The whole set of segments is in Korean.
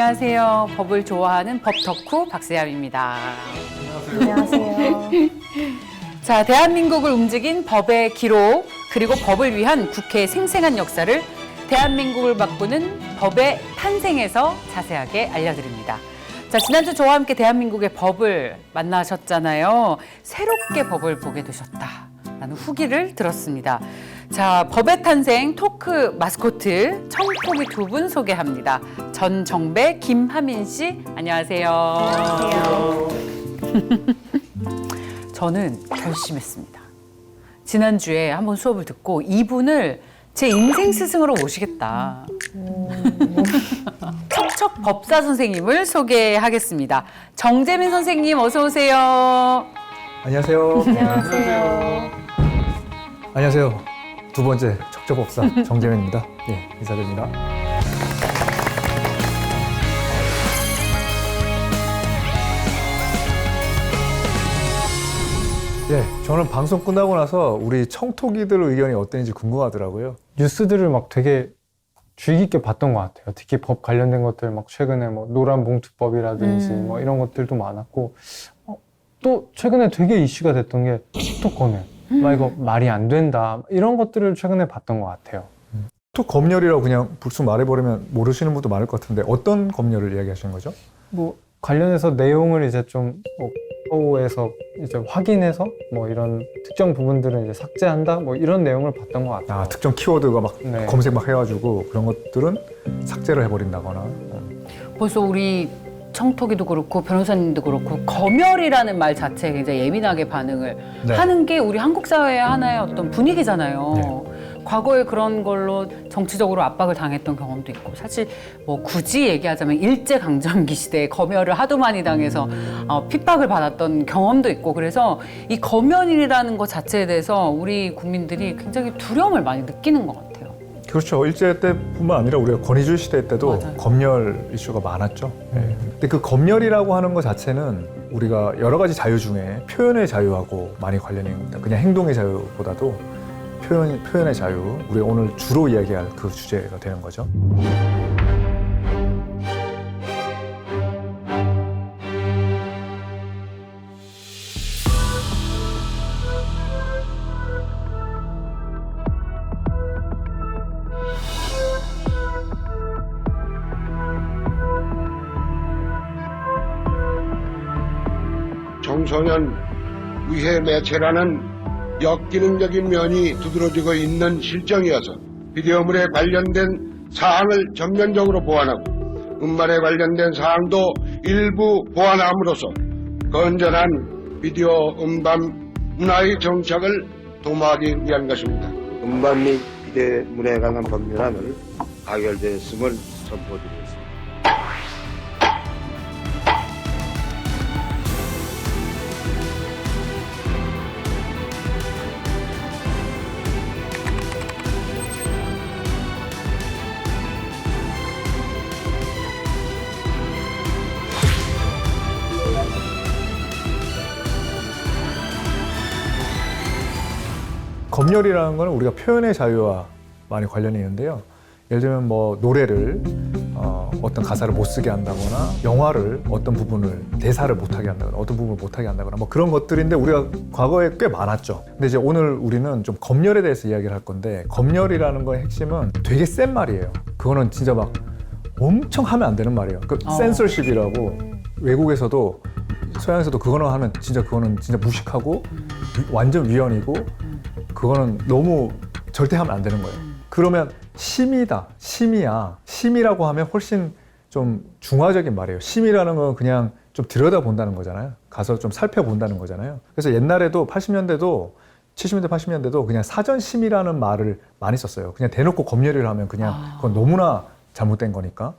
안녕하세요. 법을 좋아하는 법 덕후 박세암입니다. 안녕하세요. 자, 대한민국을 움직인 법의 기록 그리고 법을 위한 국회의 생생한 역사를 대한민국을 바꾸는 법의 탄생에서 자세하게 알려드립니다. 자, 지난주 저와 함께 대한민국의 법을 만나셨잖아요. 새롭게 법을 보게 되셨다. 라는 후기를 들었습니다. 자, 법의 탄생 토크 마스코트 청포기 두 분 소개합니다. 전정배, 김하민 씨, 안녕하세요. 안녕하세요. 저는 결심했습니다. 지난주에 한번 수업을 듣고 이분을 제 인생 스승으로 모시겠다. 척척 법사 선생님을 소개하겠습니다. 정재민 선생님 어서 오세요. 안녕하세요. 안녕하세요. 안녕하세요. 두 번째 척척법사 정재민입니다. 예, 인사드립니다. 예, 저는 방송 끝나고 나서 우리 청토기들 의견이 어땠는지 궁금하더라고요. 뉴스들을 막 되게 주의 깊게 봤던 것 같아요. 특히 법 관련된 것들 막 최근에 뭐 노란 봉투법이라든지 음. 뭐 이런 것들도 많았고 어, 또 최근에 되게 이슈가 됐던 게 틱톡 검열. 막 이거 말이 안 된다. 이런 것들을 최근에 봤던 것 같아요. 또 검열이라고 그냥 불쑥 말해버리면 모르시는 분도 많을 것 같은데 어떤 검열을 이야기하시는 거죠? 뭐 관련해서 내용을 이제 좀 뭐, 에서 이제 확인해서 뭐 이런 특정 부분들은 이제 삭제한다. 뭐 이런 내용을 봤던 것 같아요. 아, 특정 키워드가 막 네. 검색 막 해가지고 그런 것들은 삭제를 해버린다거나. 벌써 우리 청토기도 그렇고 변호사님도 그렇고 검열이라는 말 자체에 굉장히 예민하게 반응을 네. 하는 게 우리 한국 사회의 하나의 어떤 분위기잖아요. 과거에 그런 걸로 정치적으로 압박을 당했던 경험도 있고 사실 뭐 굳이 얘기하자면 일제 강점기 시대에 검열을 하도 많이 당해서 어, 핍박을 받았던 경험도 있고 그래서 이 검열이라는 것 자체에 대해서 우리 국민들이 굉장히 두려움을 많이 느끼는 것 같아요. 그렇죠. 일제 때뿐만 아니라 우리가 권위주의 시대 때도 맞아요. 검열 이슈가 많았죠. 예. 근데 그 검열이라고 하는 것 자체는 우리가 여러 가지 자유 중에 표현의 자유하고 많이 관련이 있습니다. 그냥 행동의 자유보다도 표현, 표현의 자유, 우리 오늘 주로 이야기할 그 주제가 되는 거죠. 위해 매체라는 역기능적인 면이 두드러지고 있는 실정이어서 비디오물에 관련된 사항을 전면적으로 보완하고 음반에 관련된 사항도 일부 보완함으로써 건전한 비디오 음반 문화의 정착을 도모하기 위한 것입니다. 음반 및 비디오물에 관한 법률안을 가결되었음을 선포드리겠습니다. 검열이라는 거는 우리가 표현의 자유와 많이 관련이 있는데요. 예를 들면 뭐 노래를 어, 어떤 가사를 못 쓰게 한다거나 영화를 어떤 부분을 대사를 못 하게 한다거나 어떤 부분을 못 하게 한다거나 뭐 그런 것들인데 우리가 과거에 꽤 많았죠. 근데 이제 오늘 우리는 좀 검열에 대해서 이야기를 할 건데 검열이라는 거의 핵심은 되게 센 말이에요. 그거는 진짜 막 엄청 하면 안 되는 말이에요. 그 어. 센서십이라고 외국에서도 서양에서도 그거는 하면 진짜 그거는 진짜 무식하고 위- 완전 위헌이고 그거는 너무 절대 하면 안 되는 거예요. 그러면 심이다, 심이야. 심이라고 하면 훨씬 좀 중화적인 말이에요. 심이라는 건 그냥 좀 들여다 본다는 거잖아요. 가서 좀 살펴본다는 거잖아요. 그래서 옛날에도 80년대도 70년대, 80년대도 그냥 사전 심이라는 말을 많이 썼어요. 그냥 대놓고 검열을 하면 그냥 아. 그건 너무나 잘못된 거니까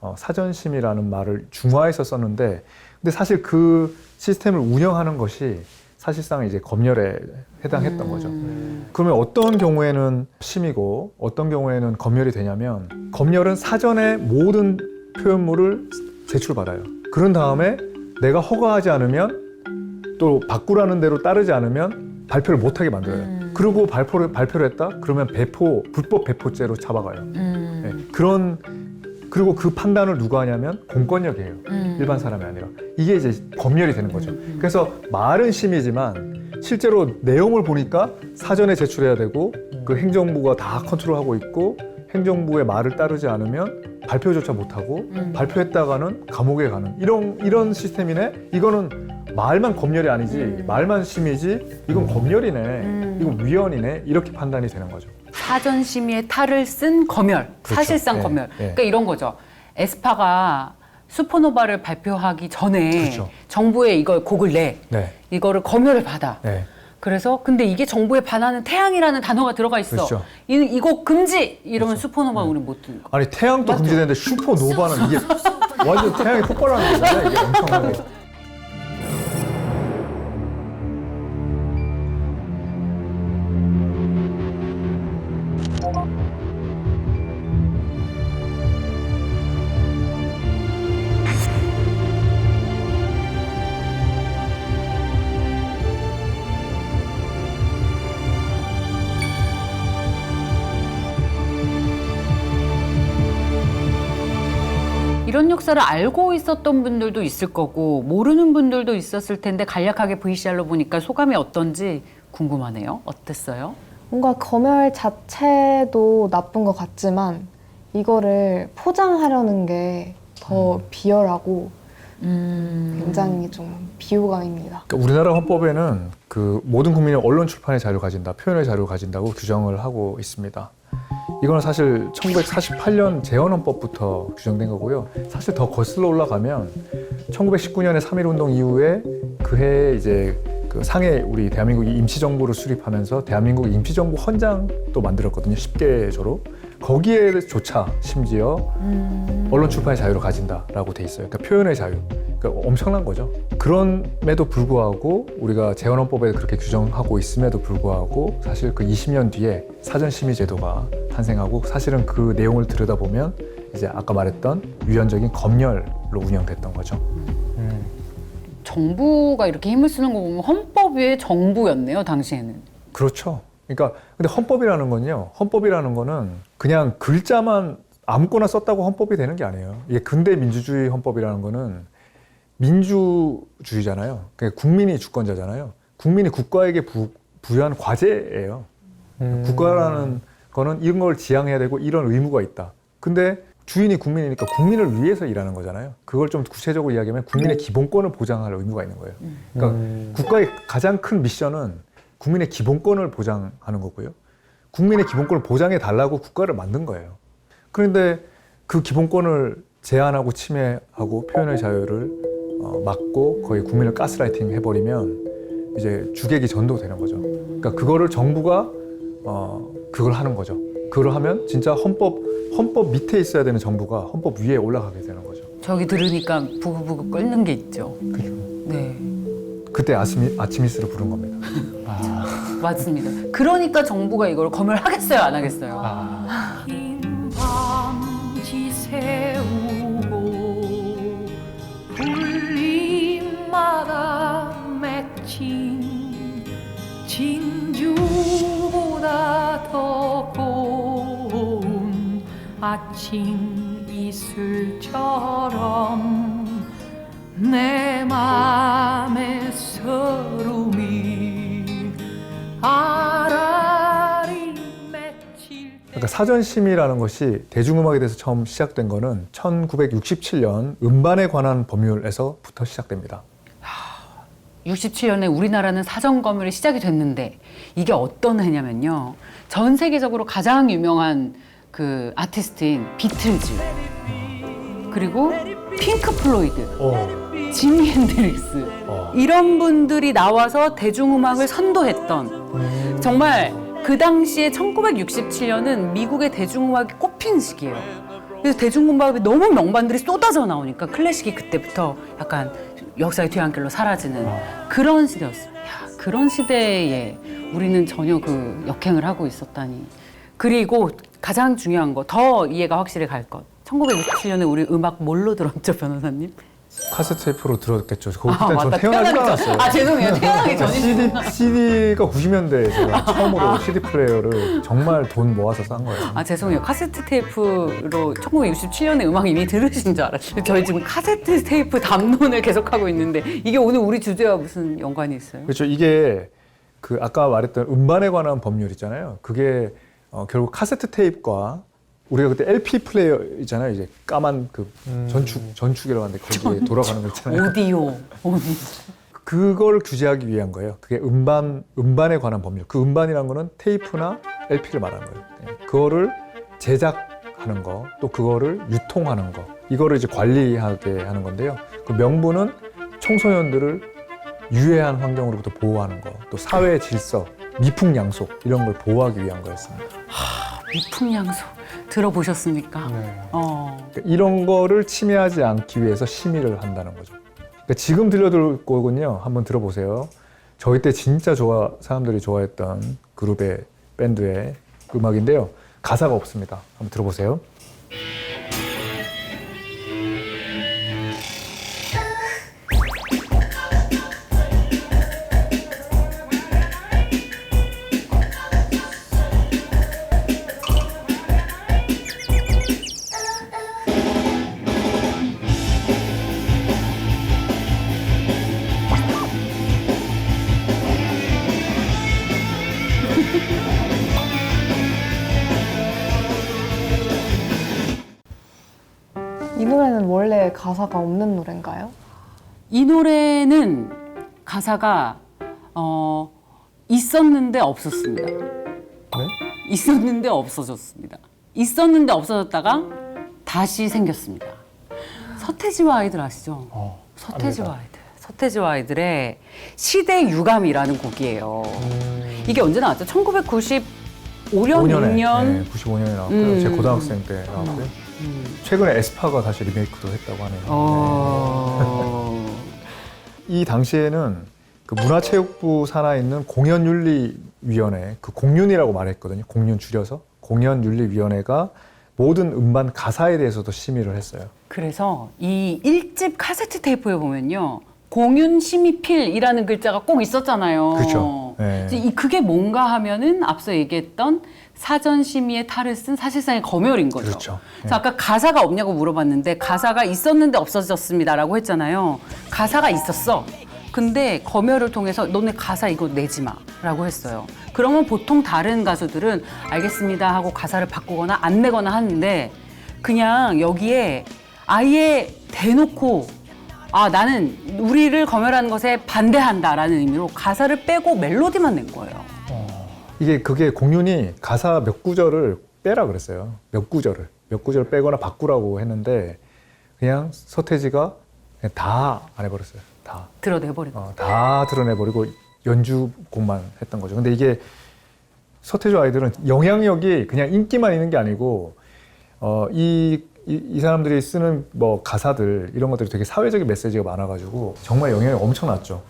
어, 사전 심이라는 말을 중화해서 썼는데 근데 사실 그 시스템을 운영하는 것이 사실상 이제 검열에 해당했던 거죠. 음. 그러면 어떤 경우에는 심이고 어떤 경우에는 검열이 되냐면 검열은 사전에 모든 표현물을 제출받아요. 그런 다음에 내가 허가하지 않으면 또 바꾸라는 대로 따르지 않으면 발표를 못하게 만들어요. 음. 그리고 발표를 발표를 했다? 그러면 배포 불법 배포죄로 잡아가요. 음. 네, 그런 그리고 그 판단을 누가 하냐면 공권력이에요. 음. 일반 사람이 아니라 이게 이제 검열이 되는 거죠. 그래서 말은 심이지만 실제로 내용을 보니까 사전에 제출해야 되고 그 행정부가 다 컨트롤하고 있고 행정부의 말을 따르지 않으면 발표조차 못하고 음. 발표했다가는 감옥에 가는 이런 이런 시스템이네. 이거는 말만 검열이 아니지 말만 심이지 이건 검열이네. 음. 이건 위헌이네. 이렇게 판단이 되는 거죠. 사전 심의의 탈을 쓴 검열, 그렇죠. 사실상 예, 검열. 예. 그러니까 이런 거죠. 에스파가 슈퍼노바를 발표하기 전에 그렇죠. 정부에 이걸 곡을 내, 네. 이거를 검열을 받아. 네. 그래서 근데 이게 정부에 반하는 태양이라는 단어가 들어가 있어. 그렇죠. 이, 이거 금지 이러면 슈퍼노바 우리는 못 듣는 거. 아니 태양도? 금지되는데 슈퍼노바는 이게 완전 태양이 폭발하는 거잖아요. 이게 엄청나게. 역사를 알고 있었던 분들도 있을 거고 모르는 분들도 있었을 텐데 간략하게 VCR로 보니까 소감이 어떤지 궁금하네요. 어땠어요? 뭔가 검열 자체도 나쁜 것 같지만 이거를 포장하려는 게 더 비열하고 음. 굉장히 좀 비호감입니다. 그러니까 우리나라 헌법에는 그 모든 국민이 언론 출판의 자유를 가진다, 표현의 자유를 가진다고 규정을 하고 있습니다. 이거는 사실 1948년 재헌헌법부터 규정된 거고요. 사실 더 거슬러 올라가면 1919년에 3.1운동 이후에 그해 이제 그 상해 우리 대한민국이 임시정부를 수립하면서 대한민국 임시정부 헌장도 만들었거든요. 10개조로. 거기에조차 심지어 언론 출판의 자유를 가진다라고 돼 있어요. 그러니까 표현의 자유. 그러니까 엄청난 거죠. 그럼에도 불구하고 우리가 재헌헌법에 그렇게 규정하고 있음에도 불구하고 사실 그 20년 뒤에 사전심의 제도가 탄생하고 사실은 그 내용을 들여다보면 이제 아까 말했던 유연적인 검열로 운영됐던 거죠. 음. 정부가 이렇게 힘을 쓰는 거 보면 헌법 위에 정부였네요, 당시에는. 그렇죠. 그러니까 근데 헌법이라는 건요. 헌법이라는 거는 그냥 글자만 아무거나 썼다고 헌법이 되는 게 아니에요. 이게 근대 민주주의 헌법이라는 거는 민주주의잖아요. 그러니까 국민이 주권자잖아요. 국민이 국가에게 부, 부여한 과제예요. 음. 국가라는 거는 이런 걸 지향해야 되고 이런 의무가 있다. 근데 주인이 국민이니까 국민을 위해서 일하는 거잖아요. 그걸 좀 구체적으로 이야기하면 국민의 기본권을 보장할 의무가 있는 거예요. 그러니까 음. 국가의 가장 큰 미션은 국민의 기본권을 보장하는 거고요. 국민의 기본권을 보장해 달라고 국가를 만든 거예요. 그런데 그 기본권을 제한하고 침해하고 표현의 자유를 어, 막고 거의 국민을 가스라이팅 해버리면 이제 주객이 전도되는 거죠. 그러니까 그거를 정부가 어, 그걸 하는 거죠. 그걸 하면 진짜 헌법 헌법 밑에 있어야 되는 정부가 헌법 위에 올라가게 되는 거죠. 저기 들으니까 부글부글 끓는 게 있죠. 네, 그때 아치미, 아치미스를 부른 겁니다. 아. 맞습니다. 그러니까 정부가 이걸 검열하겠어요, 안 하겠어요? 아. 긴 밤지 세우고 불림마다 맺힌 진주보다 더 고운 아침 이슬처럼 내 맘의 서름이 아라리 맺힐 때 그러니까 사전심의라는 것이 대중음악에 대해서 처음 시작된 거는 1967년 음반에 관한 법률에서부터 시작됩니다. 67년에 우리나라는 사전 검열이 시작이 됐는데 이게 어떤 해냐면요. 전 세계적으로 가장 유명한 그 아티스트인 비틀즈 그리고 핑크 플로이드, 지미 핸드릭스 어. 이런 분들이 나와서 대중음악을 선도했던 정말 그 당시에 1967년은 미국의 대중음악이 꼽힌 시기예요. 그래서 대중음악이 너무 명반들이 쏟아져 나오니까 클래식이 그때부터 약간 역사의 뒤안길로 사라지는 그런 시대였어요. 야, 그런 시대에 우리는 전혀 그 역행을 하고 있었다니. 그리고 가장 중요한 거, 더 이해가 확실히 갈 것. 1967년에 우리 음악 뭘로 들었죠, 변호사님? 카세트 테이프로 들었겠죠. 그 아, 그때 전 맞다. 태어나지도 태어나기 전- 않았어요. 아, 죄송해요. 태어나기 전이 CD, CD가 90년대에 제가 처음으로 CD 플레이어를 정말 돈 모아서 싼 거예요. 아 죄송해요 카세트 테이프로 1967년에 음악 이미 들으신 줄 알았어요 저희 지금 카세트 테이프 담론을 계속하고 있는데 이게 오늘 우리 주제와 무슨 연관이 있어요? 그렇죠. 이게 그 아까 말했던 음반에 관한 법률 있잖아요. 그게 어, 결국 카세트 테이프과 우리가 그때 LP 플레이어 있잖아요. 이제 까만 그 음. 전축 전축이라고 하는데 거기에 돌아가는 거 있잖아요. 오디오 오디오 그걸 규제하기 위한 거예요. 그게 음반 음반에 관한 법률. 그 음반이란 거는 테이프나 LP를 말하는 거예요. 네. 그거를 제작하는 거, 또 그거를 유통하는 거, 이거를 이제 관리하게 하는 건데요. 그 명분은 청소년들을 유해한 환경으로부터 보호하는 거, 또 사회 질서, 미풍양속 이런 걸 보호하기 위한 거였습니다. 미풍양소 들어보셨습니까? 네. 어. 그러니까 이런 거를 침해하지 않기 위해서 심의를 한다는 거죠. 그러니까 지금 들려드릴 곡은요, 한번 들어보세요. 저희 때 진짜 좋아 사람들이 좋아했던 그룹의 밴드의 음악인데요. 가사가 없습니다. 한번 들어보세요. 가사가 없는 노래인가요? 이 노래는 가사가 어, 있었는데 없었습니다. 있었는데 없어졌습니다. 있었는데 없어졌다가 다시 생겼습니다. 서태지와 아이들 아시죠? 어, 서태지와 압니다. 아이들. 서태지와 아이들의 시대 유감이라는 곡이에요. 음. 이게 언제 나왔죠? 1995년, 5년에, 6년. 네, 95년에 나왔고요. 음. 제 고등학생 때 나왔고요. 음. 최근에 에스파가 다시 리메이크도 했다고 하네요. 어. 네. 이 당시에는 그 문화체육부 산하에 있는 공연윤리위원회, 그 공윤이라고 말했거든요. 공윤 줄여서 공연윤리위원회가 모든 음반 가사에 대해서도 심의를 했어요. 그래서 이 1집 카세트 테이프에 보면요. 공윤 심의필이라는 글자가 꼭 있었잖아요. 그렇죠. 네. 그게 뭔가 하면은 앞서 얘기했던 사전 심의의 탈을 쓴 사실상의 검열인 거죠. 그렇죠. 그래서 아까 가사가 없냐고 물어봤는데 가사가 있었는데 없어졌습니다라고 했잖아요. 가사가 있었어. 근데 검열을 통해서 너네 가사 이거 내지 마라고 했어요. 그러면 보통 다른 가수들은 알겠습니다 하고 가사를 바꾸거나 안 내거나 하는데 그냥 여기에 아예 대놓고 아 나는 우리를 검열하는 것에 반대한다라는 의미로 가사를 빼고 멜로디만 낸 거예요. 이게 그게 공윤이 가사 몇 구절을 빼라 그랬어요. 몇 구절을 몇 구절을 빼거나 바꾸라고 했는데 그냥 서태지가 그냥 다안 해버렸어요. 다, 드러내버리고. 어, 다 드러내버리고 연주곡만 했던 거죠. 근데 이게 서태지 아이들은 영향력이 그냥 인기만 있는 게 아니고 어, 이, 이, 이 사람들이 쓰는 뭐 가사들 이런 것들이 되게 사회적인 메시지가 많아가지고 정말 영향이 엄청났죠.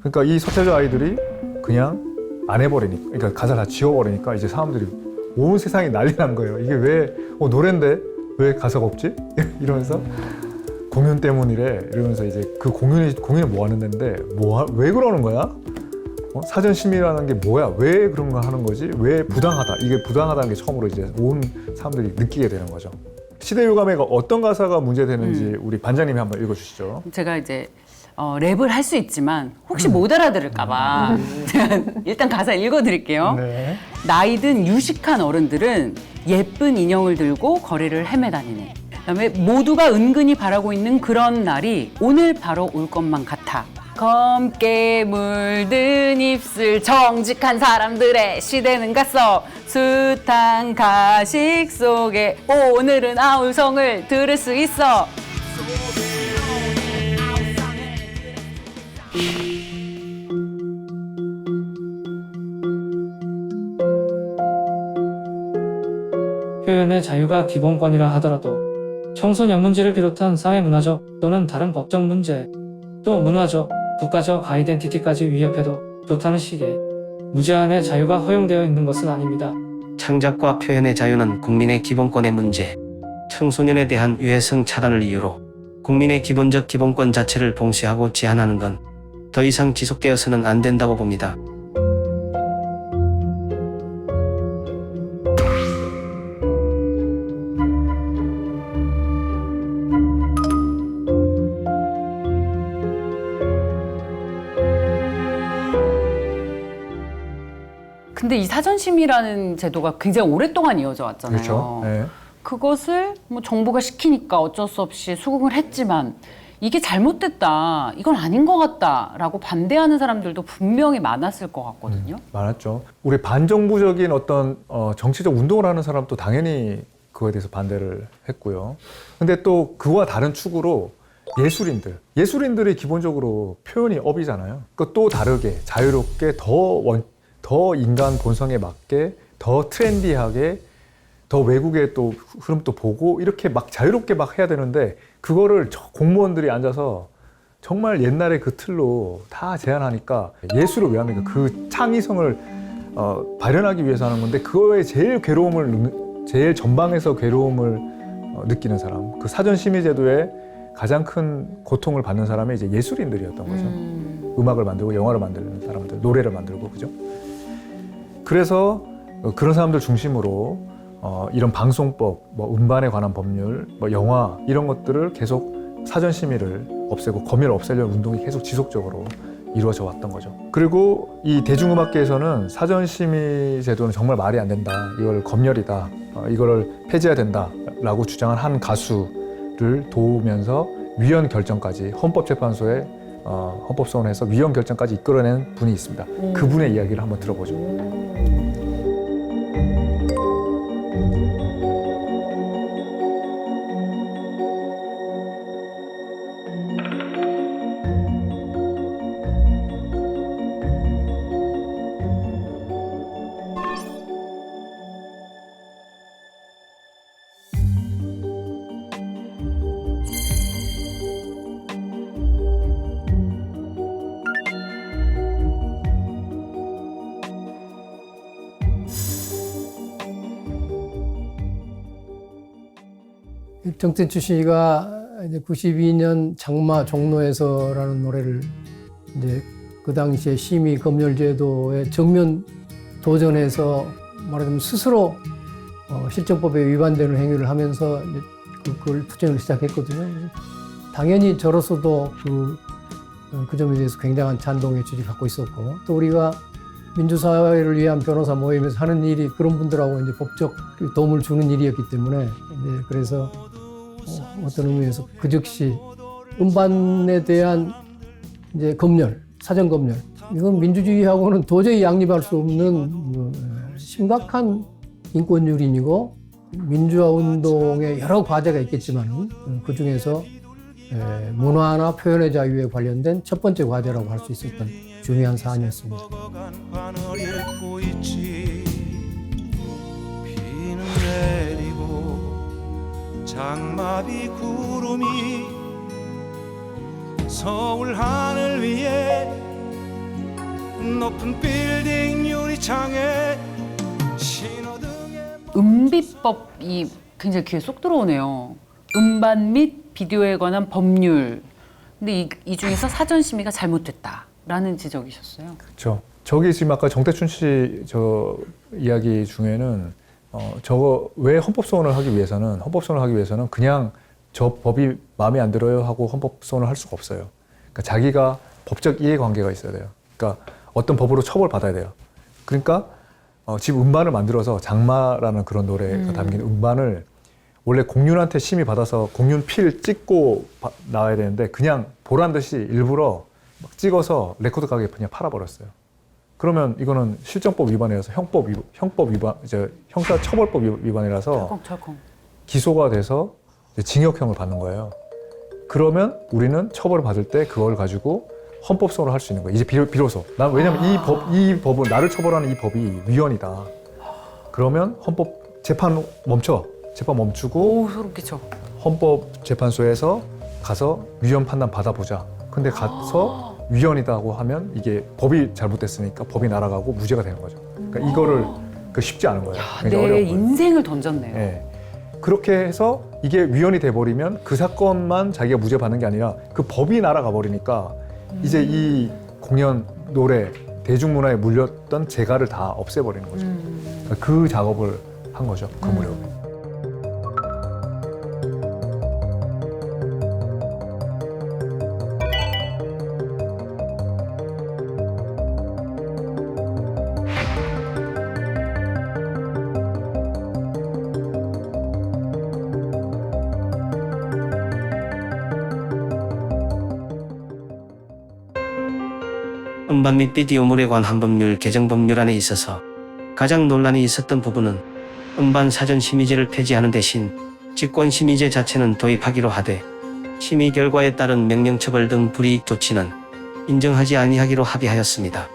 그러니까 이 서태지 아이들이 그냥 안 해버리니까, 그러니까 가사를 다 지워버리니까 이제 사람들이 온 세상이 난리 난 거예요. 이게 왜, 어, 노랜데 왜 가사가 없지? 이러면서 공연 때문이래. 이러면서 이제 그 공연이, 뭐 하는 데인데, 뭐, 하- 왜 그러는 거야? 어? 사전 심의라는 게 뭐야? 왜 그런 거 하는 거지? 왜 부당하다? 이게 부당하다는 게 처음으로 이제 온 사람들이 느끼게 되는 거죠. 시대 유감에 어떤 가사가 문제되는지 우리 반장님이 한번 읽어주시죠. 제가 이제 어, 랩을 할 수 있지만 혹시 못 알아들을까봐 일단 가사 읽어드릴게요. 네. 나이든 유식한 어른들은 예쁜 인형을 들고 거리를 헤매다니네. 그다음에 모두가 은근히 바라고 있는 그런 날이 오늘 바로 올 것만 같아. 검게 물든 입술 정직한 사람들의 시대는 갔어 숱한 가식 속에 오늘은 아울성을 들을 수 있어 표현의 자유가 기본권이라 하더라도 청소년 문제를 비롯한 사회 문화적 또는 다른 법적 문제, 또 문화적, 국가적 아이덴티티까지 위협해도 좋다는 식의 무제한의 자유가 허용되어 있는 것은 아닙니다. 창작과 표현의 자유는 국민의 기본권의 문제, 청소년에 대한 유해성 차단을 이유로 국민의 기본적 기본권 자체를 봉쇄하고 제한하는 건 더 이상 지속되어서는 안 된다고 봅니다. 근데 이 사전심의라는 제도가 굉장히 오랫동안 이어져 왔잖아요. 그렇죠. 네. 그것을 뭐 정부가 시키니까 어쩔 수 없이 수긍을 했지만 이게 잘못됐다, 이건 아닌 것 같다라고 반대하는 사람들도 분명히 많았을 것 같거든요. 많았죠. 우리 반정부적인 어떤 어, 정치적 운동을 하는 사람도 당연히 그거에 대해서 반대를 했고요. 근데 또 그와 다른 축으로 예술인들, 예술인들이 기본적으로 표현이 업이잖아요. 그또 다르게 자유롭게 더 원, 더 인간 본성에 맞게 더 트렌디하게 더 외국의 또 흐름도 보고 이렇게 막 자유롭게 막 해야 되는데 그거를 저 공무원들이 앉아서 정말 옛날의 그 틀로 다 제한하니까 예술을 왜 합니까? 그 창의성을 어, 발현하기 위해서 하는 건데 그거에 제일 괴로움을 느- 제일 전방에서 괴로움을 어, 느끼는 사람 그 사전 심의 제도에 가장 큰 고통을 받는 사람이 이제 예술인들이었던 거죠. 음. 음악을 만들고 영화를 만드는 사람들, 노래를 만들고 그죠. 그래서 어, 그런 사람들 중심으로 어, 이런 방송법, 뭐 음반에 관한 법률, 뭐 영화 이런 것들을 계속 사전 심의를 없애고 검열을 없애려는 운동이 계속 지속적으로 이루어져 왔던 거죠. 그리고 이 대중음악계에서는 사전 심의 제도는 정말 말이 안 된다. 이걸 검열이다. 어, 이거를 폐지해야 된다라고 주장한 한 가수를 도우면서 위헌 결정까지 헌법재판소에 어, 헌법소원에서 위헌 결정까지 이끌어낸 분이 있습니다. 그분의 이야기를 한번 들어보죠. thank you 정태추 씨가 이제 92년 장마 종로에서라는 노래를 이제 그 당시에 심의 검열제도에 정면 도전해서 말하자면 스스로 어, 실정법에 위반되는 행위를 하면서 이제 그걸 투쟁을 시작했거든요. 당연히 저로서도 그, 어, 그 점에 대해서 굉장한 찬동의 취지 갖고 있었고 또 우리가 민주사회를 위한 변호사 모임에서 하는 일이 그런 분들하고 이제 법적 도움을 주는 일이었기 때문에 이제 그래서 어, 어떤 의미에서 그 즉시 음반에 대한 이제 검열, 사전 검열 이건 민주주의하고는 도저히 양립할 수 없는 뭐, 심각한 인권 유린이고 민주화 운동에 여러 과제가 있겠지만 그 중에서 에, 문화나 표현의 자유에 관련된 첫 번째 과제라고 할 수 있었던 중요한 사안이었습니다. 장마비 구름이 서울 하늘 위에 높은 빌딩 유리창에 신호등에 음비법이 굉장히 귀에 쏙 들어오네요. 음반 및 비디오에 관한 법률. 근데 이, 이 중에서 사전 심의가 잘못됐다라는 지적이셨어요. 그렇죠. 저기 지금 아까 정태춘 씨 저 이야기 중에는 어, 저거 왜 헌법소원을 하기 위해서는 헌법소원을 하기 위해서는 그냥 저 법이 마음에 안 들어요 하고 헌법소원을 할 수가 없어요. 그러니까 자기가 법적 이해관계가 있어야 돼요. 그러니까 어떤 법으로 처벌 받아야 돼요. 그러니까 어, 지금 음반을 만들어서 장마라는 그런 노래가 담긴 음반을 원래 공윤한테 심의 받아서 공윤 필 찍고 바- 나와야 되는데 그냥 보란 듯이 일부러 막 찍어서 레코드 가게에 그냥 팔아버렸어요. 그러면 이거는 실정법 위반이라서 형법 위, 형법 위반, 이제 형사처벌법 위- 위반이라서 철컹철컹. 기소가 돼서 이제 징역형을 받는 거예요. 그러면 우리는 처벌을 받을 때 그걸 가지고 헌법소원을 할 수 있는 거예요. 이제 비로, 비로소. 난 왜냐면 이 법, 이 법은 나를 처벌하는 이 법이 위헌이다. 그러면 헌법 재판 멈춰. 재판 멈추고 오 소름 끼쳐. 헌법 재판소에서 가서 위헌 판단 받아보자. 근데 가서 위헌이다고 하면 이게 법이 잘못됐으니까 법이 날아가고 무죄가 되는 거죠. 그러니까 이거를 그 쉽지 않은 거예요. 야, 굉장히 내 어려운 거예요. 인생을 던졌네요. 예. 그렇게 해서 이게 위헌이 돼버리면 그 사건만 자기가 무죄 받는 게 아니라 그 법이 날아가 버리니까 이제 이 공연 노래 대중문화에 물렸던 재갈을 다 없애버리는 거죠. 그러니까 그 작업을 한 거죠. 그 무렵에. 음반 및 비디오물에 관한 법률 개정 법률안에 있어서 가장 논란이 있었던 부분은 음반 사전 심의제를 폐지하는 대신 직권 심의제 자체는 도입하기로 하되 심의 결과에 따른 명령처벌 등 불이익 조치는 인정하지 아니하기로 합의하였습니다.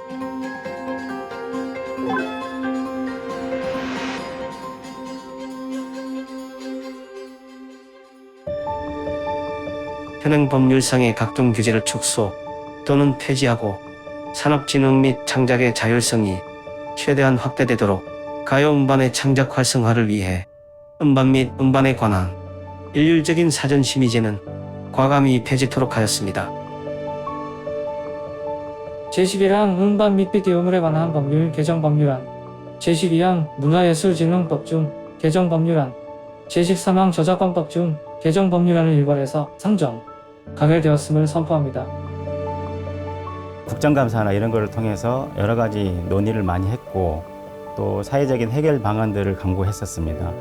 현행 법률상의 각종 규제를 축소 또는 폐지하고 산업진흥 및 창작의 자율성이 최대한 확대되도록 가요 음반의 창작 활성화를 위해 음반 및 음반에 관한 일률적인 사전 심의제는 과감히 폐지토록 하였습니다. 제11항 음반 및 비디오물에 관한 법률 개정 법률안 제12항 문화예술진흥법 중 개정 법률안 제13항 저작권법 중 개정 법률안을 일괄해서 상정, 가결되었음을 선포합니다. 국정감사나 이런 거를 통해서 여러 가지 논의를 많이 했고 또 사회적인 해결 방안들을 강구했었습니다.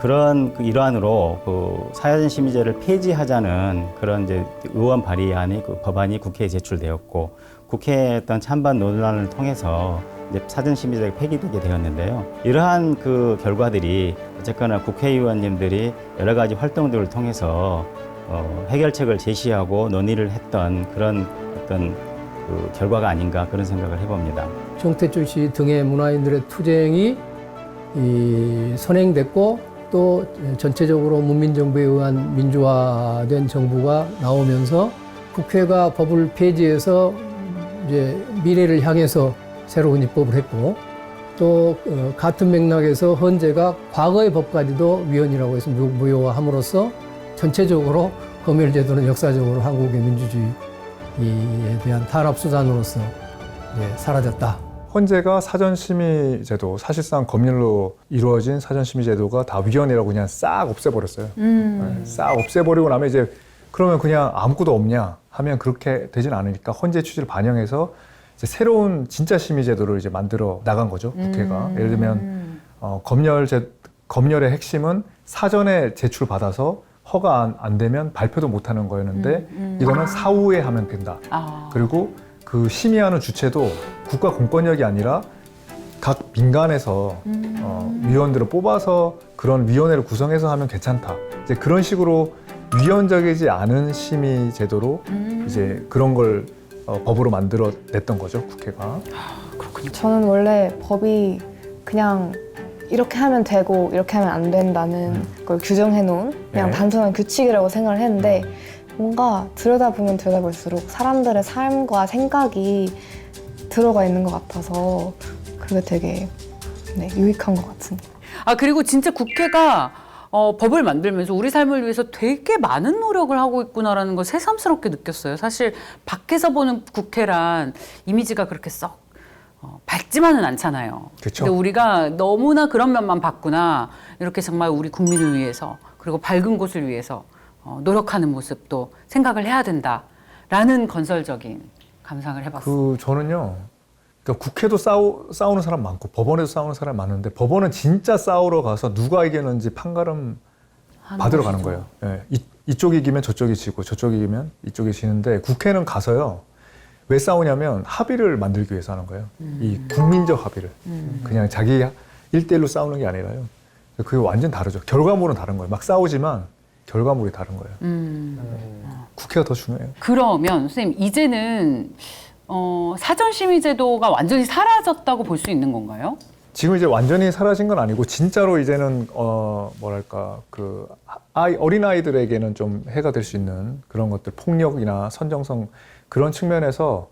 그런 그 일환으로 그 사회적 심의제를 폐지하자는 그런 이제 의원 발의안이 그 법안이 국회에 제출되었고 국회에 어떤 찬반 논란을 통해서 이제 사전 심의제가 폐기되게 되었는데요. 이러한 그 결과들이 어쨌거나 국회의원님들이 여러 가지 활동들을 통해서 어, 해결책을 제시하고 논의를 했던 그런 어떤 그 결과가 아닌가 그런 생각을 해봅니다. 정태출 씨 등의 문화인들의 투쟁이 이 선행됐고 또 전체적으로 문민정부에 의한 민주화된 정부가 나오면서 국회가 법을 폐지해서 이제 미래를 향해서 새로운 입법을 했고 또 어, 같은 맥락에서 헌재가 과거의 법까지도 위헌이라고 해서 무- 무효화함으로써 전체적으로 검열제도는 역사적으로 한국의 민주주의 에 대한 탄압 수단으로서 사라졌다. 헌재가 사전심의 제도 사실상 검열로 이루어진 사전심의 제도가 다 위헌이라고 그냥 싹 없애버렸어요. 네, 싹 없애버리고 나면 이제 그러면 그냥 아무것도 없냐 하면 그렇게 되진 않으니까 헌재 취지를 반영해서 이제 새로운 진짜 심의 제도를 이제 만들어 나간 거죠 국회가 예를 들면 어, 검열 제 검열의 핵심은 사전에 제출 받아서 허가 안, 안 되면 발표도 못 하는 거였는데 이거는 사후에 하면 된다. 아. 그리고 그 심의하는 주체도 국가 공권력이 아니라 각 민간에서 어, 위원들을 뽑아서 그런 위원회를 구성해서 하면 괜찮다. 이제 그런 식으로 위헌적이지 않은 심의 제도로 이제 그런 걸 어, 법으로 만들어 냈던 거죠 국회가. 저는 원래 법이 그냥 이렇게 하면 되고 이렇게 하면 안 된다는 걸 규정해 놓은 그냥 네. 단순한 규칙이라고 생각을 했는데 뭔가 들여다보면 들여다볼수록 사람들의 삶과 생각이 들어가 있는 것 같아서 그게 되게 네, 유익한 것 같습니다. 아 그리고 진짜 국회가 어, 법을 만들면서 우리 삶을 위해서 되게 많은 노력을 하고 있구나라는 걸 새삼스럽게 느꼈어요. 사실 밖에서 보는 국회란 이미지가 그렇게 썩 어, 밝지만은 않잖아요. 그쵸. 근데 우리가 너무나 그런 면만 봤구나. 이렇게 정말 우리 국민을 위해서 그리고 밝은 곳을 위해서 어, 노력하는 모습도 생각을 해야 된다라는 건설적인 감상을 해봤어요. 그 저는요. 그러니까 국회도 싸우, 싸우는 사람 많고 법원에도 싸우는 사람 많은데 법원은 진짜 싸우러 가서 누가 이겼는지 판가름 받으러 가는 거예요. 예, 이, 이쪽이 이기면 저쪽이 지고 저쪽이 이기면 이쪽이 지는데 국회는 가서요. 왜 싸우냐면 합의를 만들기 위해서 하는 거예요. 이 국민적 합의를. 그냥 자기 일대일로 싸우는 게 아니라요. 그게 완전 다르죠. 결과물은 다른 거예요. 막 싸우지만 결과물이 다른 거예요. 음. 국회가 더 중요해요. 그러면 선생님 이제는 어, 사전 심의 제도가 완전히 사라졌다고 볼 수 있는 건가요? 지금 이제 완전히 사라진 건 아니고 진짜로 이제는 어 뭐랄까 그 아이 어린 아이들에게는 좀 해가 될 수 있는 그런 것들 폭력이나 선정성 그런 측면에서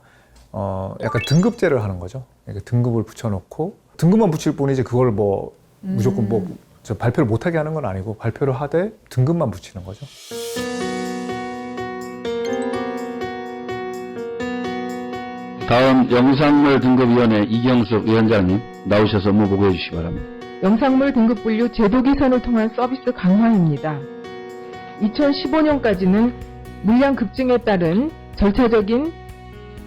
어 약간 등급제를 하는 거죠. 그러니까 등급을 붙여놓고 등급만 붙일 뿐이지 그걸 뭐 무조건 뭐저 발표를 못하게 하는 건 아니고 발표를 하되 등급만 붙이는 거죠. 다음 영상물 등급위원회 이경숙 위원장님 나오셔서 업무 보고해 주시기 바랍니다. 영상물 등급 분류 제도 개선을 통한 서비스 강화입니다. 2015년까지는 물량 급증에 따른 절차적인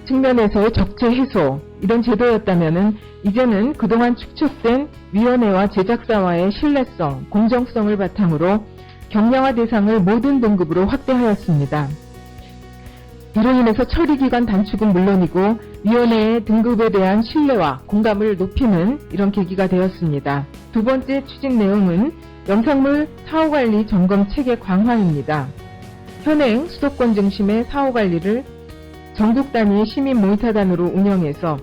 측면에서의 적체 해소 이런 제도였다면은 이제는 그동안 축적된 위원회와 제작사와의 신뢰성, 공정성을 바탕으로 경량화 대상을 모든 등급으로 확대하였습니다. 이로 인해서 처리 기간 단축은 물론이고 위원회의 등급에 대한 신뢰와 공감을 높이는 이런 계기가 되었습니다. 두 번째 추진 내용은 영상물 사후관리 점검 체계 강화입니다. 현행 수도권 중심의 사후 관리를 전국 단위 시민 모니터단으로 운영해서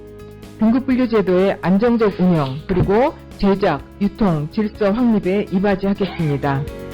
등급 분류 제도의 안정적 운영 그리고 제작, 유통, 질서 확립에 이바지하겠습니다.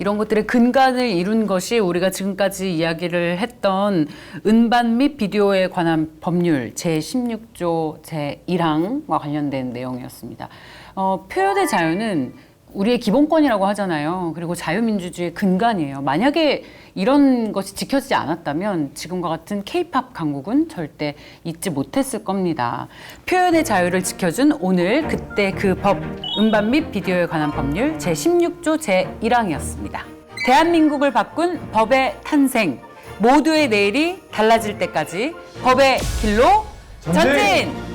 이런 것들의 근간을 이룬 것이 우리가 지금까지 이야기를 했던 음반 및 비디오에 관한 법률 제16조 제1항과 관련된 내용이었습니다. 어, 표현의 자유는 우리의 기본권이라고 하잖아요. 그리고 자유민주주의의 근간이에요. 만약에 이런 것이 지켜지지 않았다면 지금과 같은 케이팝 강국은 절대 있지 못했을 겁니다. 표현의 자유를 지켜준 오늘 그때 그 법 음반 및 비디오에 관한 법률 제16조 제1항이었습니다. 대한민국을 바꾼 법의 탄생 모두의 내일이 달라질 때까지 법의 길로 전진!